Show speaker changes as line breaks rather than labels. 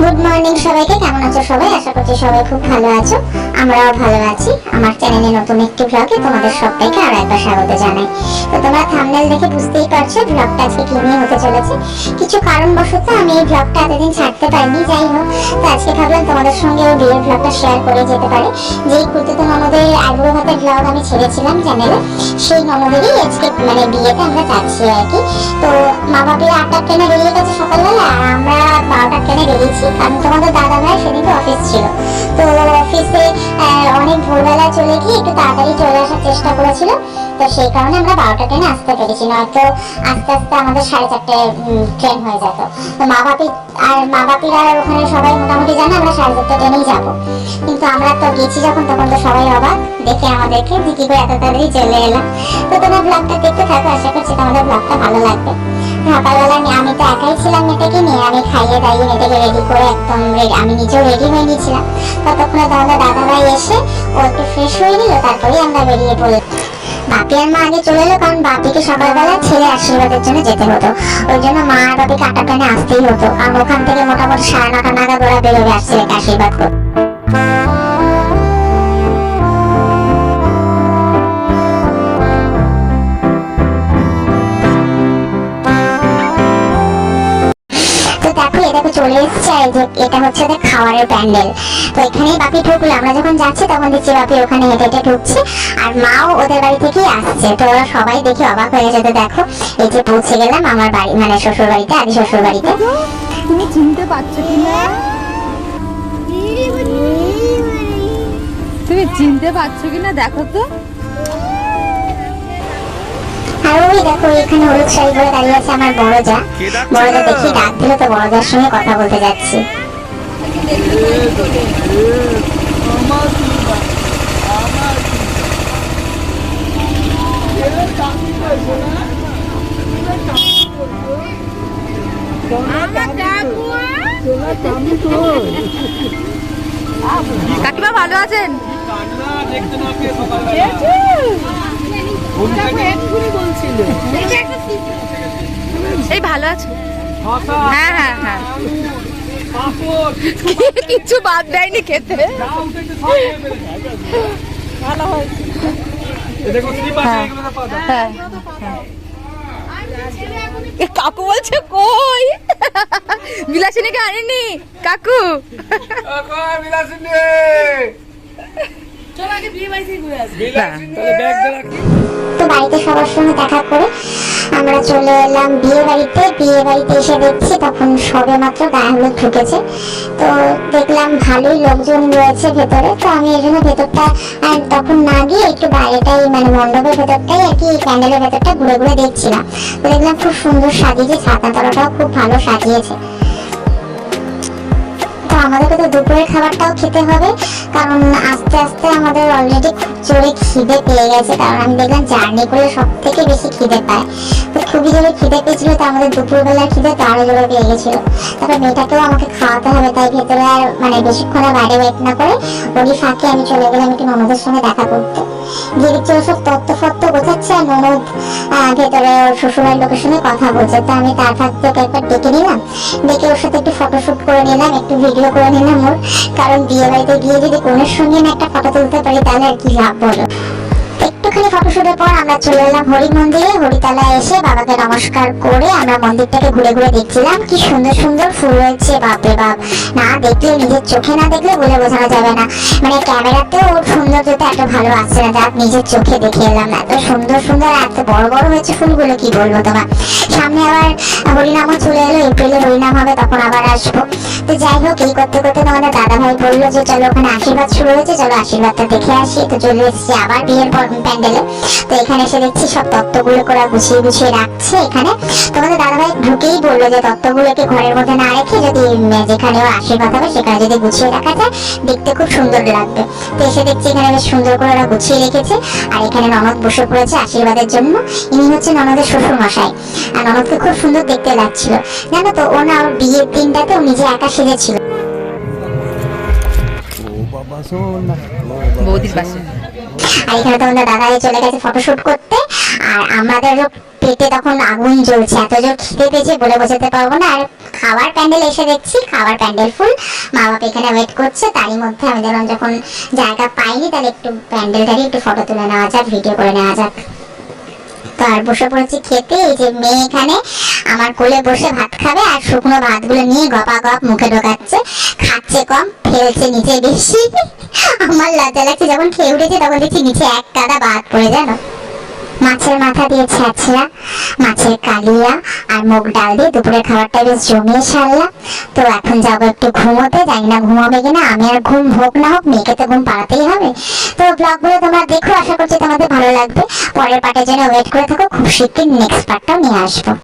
Good morning সবাইকে, কেমন আছো সবাই? আশা করছি সবাই খুব ভালো আছো। আমরাও ভালো আছি। আমার চ্যানেলে নতুন একটি ব্লগে তোমাদের সবাইকে আরও একবার স্বাগত জানাই। তো তোমরা থাম্বনেল দেখে বুঝতেই পারছ ব্লগটা আজকে কি নিয়ে হতে চলেছে। কিছু কারণবশত আমি এই ব্লগটা এতদিন ছাড়তে পারিনি, যাই হোক। তো আজকে ভাবলাম তোমাদের সঙ্গে ওই বিয়ের ব্লগটা শেয়ার করে যেতে পারে। যেই কুর্তিতে ননদের আগ্রহ ভাতের ব্লগ আমি ছেড়েছিলাম চ্যানেলে সেই ননদেরই আজকে মানে বিয়েতে আমরা যাচ্ছি আর কি। তো মা বাপিরা আটটা ট্রেনে বেরিয়ে গেছে। বেরিয়েছি কারণ তোমাদের দাদা ভাই সেদিকে অফিস ছিল। তো অফিসে আহ, অনেক ভোরবেলা চলে গিয়ে একটু তাড়াতাড়ি চলে আসার চেষ্টা করেছিল। তো সেই কারণে আমরা বারোটা ট্রেনে আসতে পেরেছি। নয়তো আস্তে আস্তে আমাদের সাড়ে চারটে ট্রেন হয়ে যেত। তো মা বাপি আর মা বাপিরা ওখানে সবাই মোটামুটি জানে আমরা সাড়ে চারটে ট্রেনেই যাব। কিন্তু আমরা তো গেছি যখন তখন তো সবাই অবাক। দেখে আমাদেরকে যে কি করে এত তাড়াতাড়ি চলে এলাম। তো তোমার ব্লগটা দেখতে থাকো আশা করছি তোমাদের ব্লগটা ভালো লাগবে। সকালবেলা আমি তো একাই ছিলাম মেয়েটাকে নিয়ে, আমি খাইয়ে দাইয়ে মেয়েটাকে রেডি করে একদম আমি নিজেও রেডি হয়ে নিয়েছিলাম ততক্ষণে তোমাদের দাদাভাই এসে ও একটু ফ্রেশ হয়ে নিল তারপরে আমরা বেরিয়ে পড়লাম। বাপি আর মা আগে চলে এলো, কারণ বাপিকে সকালবেলা ছেলে আশীর্বাদের জন্য যেতে হতো। ওই জন্য মা আর বাপিকে আটটা টানে আসতেই হতো। কারণ ওখান থেকে মোটামুটি সাড়ে নটা নাগাদ ওরা বেরোবে আর ছেলেকে আশীর্বাদ করতে। চলে এসছে যে এটা হচ্ছে ওদের খাবারের প্যান্ডেল। তো এখানেই বাপি ঢুকলো। আমরা যখন যাচ্ছি তখন দেখছি বাপি ওখানে হেঁটে হেঁটে ঢুকছে। আর মাও ওদের বাড়ি থেকেই আসছে। তো ওরা সবাই দেখি অবাক হয়ে গেছে তো দেখো এই যে পৌঁছে গেলাম আমার বাড়ি মানে শ্বশুর বাড়িতে আদি শ্বশুর বাড়িতে
তুমি চিনতে পারছ কি না তুমি চিনতে পারছ কি না দেখো তো।
আর ওই দেখো এখানে হলুদ শাড়ি পরে দাঁড়িয়ে আছে আমার বড় যা। বড় যা দেখি ডাক দিল তো বড় যার সঙ্গে কথা বলতে যাচ্ছি।
কাকিমা ভালো আছেন? এই ভালো আছো? হ্যাঁ হ্যাঁ হ্যাঁ। কিছু বাদ দেয়নি খেতে। ভালো হয়েছে। হ্যাঁ হ্যাঁ। এ কাকু বলছে কই? বিলাসিনীকে আনেনি কাকু?
তো বাড়িতে সবার সঙ্গে দেখা করে আমরা চলে এলাম বিয়ে বাড়িতে। বিয়ে বাড়িতে এসে দেখছি তখন সবে মাত্র গায়ে হলুদ ঢুকেছে। তো দেখলাম ভালোই লোকজন রয়েছে ভেতরে। তো আমি এই জন্য ভেতরটা তখন না গিয়ে একটু বাইরেটাই মানে মণ্ডপের ভেতরটাই আর কি প্যান্ডেলের ভেতরটা ঘুরে ঘুরে দেখছিলাম। তো দেখলাম খুব সুন্দর সাজিয়েছে ছাতা তলাটাও খুব ভালো সাজিয়েছে। আমাদেরকে তো দুপুরের খাবারটাও খেতে হবে, কারণ আস্তে আস্তে আমাদের অলরেডি খুব জোরে খিদে পেয়ে গেছে। কারণ আমি দেখলাম জার্নি করে সব থেকে বেশি খিদে পায়। খুবই জোরে খিদে পেয়েছিল তো আমাদের দুপুরবেলার খিদে তো আরও জোরে পেয়ে গেছিল। তারপর মেয়েটাকেও আমাকে খাওয়াতে হবে, তাই ভেতরে আর মানে বেশিক্ষণ বাইরে ওয়েট না করে ওরই ফাঁকে আমি চলে গেলাম একটু ননদের সঙ্গে দেখা করতে। গিয়ে দেখছি ওর সব তত্ত্ব ফত্ত্ব গোছাচ্ছে আর ননদ ভেতরে ওর শ্বশুরের লোকের সঙ্গে কথা বলছে। তো আমি তার ফাঁক থেকে একবার ডেকে নিলাম। ডেকে ওর সাথে একটু ফটোশুট করে নিলাম, একটু ভিডিও করে নিলাম ওর। কারণ বিয়ে বাড়িতে গিয়ে যদি কোনের সঙ্গে না একটা ফটো তুলতে পারি, তাহলে আর কি লাভ বলো? একটুখানি ফটোশুটের পর আমরা চলে এলাম হরি মন্দিরে। হরিতলায় এসে বাবাকে নমস্কার করে আমরা মন্দিরটাকে ঘুরে ঘুরে দেখছিলাম। কি সুন্দর সুন্দর ফুল রয়েছে বাপরে বাপ। না দেখলে নিজের চোখে না দেখলে বলে বোঝানো যাবে না। মানে ক্যামেরাতেও ওর এত ভালো আসছে না যাক নিজের চোখে দেখে এলাম এত সুন্দর সুন্দর এত বড় বড় হয়েছে ফুলগুলো, কি বলব তোমার? সামনে আবার হরিনামও চলে এলো, এপ্রিলে হরিনাম হবে, তখন আবার আসব। তো যাই হোক, এই করতে করতে তোমাদের দাদা ভাই বলল যে, চলো ওখানে আশীর্বাদ শুরু হয়েছে, চলো আশীর্বাদটা দেখে আসি। তো চলে এসেছি আবার বিয়ের পর প্যান্ডেলে। তো এখানে এসে দেখছি সব তত্ত্বগুলো করে গুছিয়ে গুছিয়ে রাখছে এখানে। তোমাদের দাদা ভাই ঢুকেই বলল যে তত্ত্বগুলোকে ঘরের মধ্যে না রেখে যদি যেখানে আশীর্বাদ হবে, সেখানে যদি গুছিয়ে রাখা যায়, দেখতে খুব সুন্দর লাগবে। তো এসে দেখছি এখানে বেশ সুন্দর করে ওরা গুছিয়ে রেখেছে। আর এখানে ননদ বসে পড়েছে আশীর্বাদের জন্য। ইনি হচ্ছে ননদের শ্বশুর মশাই আর ননদকে খুব সুন্দর দেখতে লাগছিল। জানো তো ও না ওর বিয়ের দিনটাতে ও নিজে একা সেজেছিল।
বৌদির পাশে
আর এখানে তোমাদের দাদা চলে গেছে ফটোশুট করতে। আর আমাদেরও পেটে তখন আগুন জ্বলছে। এত জোর খিদে পেয়েছে বলে বোঝাতে পারব না। আর খাবার প্যান্ডেল এসে দেখছি, খাবার প্যান্ডেল ফুল। মা বাবা এখানে ওয়েট করছে, তারই মধ্যে আমি দেখলাম যখন জায়গা পাইনি, তাহলে একটু প্যান্ডেলটারই একটু ফটো তুলে নেওয়া যাক ভিডিও করে নেওয়া যাক। তো আর বসে পড়েছি খেতে, এই যে মেয়ে এখানে আমার কোলে বসে ভাত খাবে, আর শুকনো ভাতগুলো নিয়ে গপা গপ মুখে ঢোকাচ্ছে। খাচ্ছে কম, ফেলছে নিচে বেশি। আমার লজ্জা লাগছে, যখন খেয়ে উঠেছে তখন দেখছি নিচে এক কাদা ভাত পড়ে জানো মাছের মাথা দিয়ে ছ্যাঁচড়া মাছের কালিয়া আর মুগ ডাল দিয়ে দুপুরের খাবারটা বেশ জমিয়ে সারলাম। তো এখন যাব একটু ঘুমোতে, জানি না ঘুমাবে কিনা, আমি আর ঘুম হোক না হোক, মেয়েকে তো ঘুম পাড়াতেই হবে। তো ব্লগগুলো তোমরা দেখো, আশা করছি তোমাদের ভালো লাগবে। পরের পার্টের জন্য ওয়েট করে থাকো, খুব শীঘ্রই নেক্সট পার্টটাও নিয়ে আসব।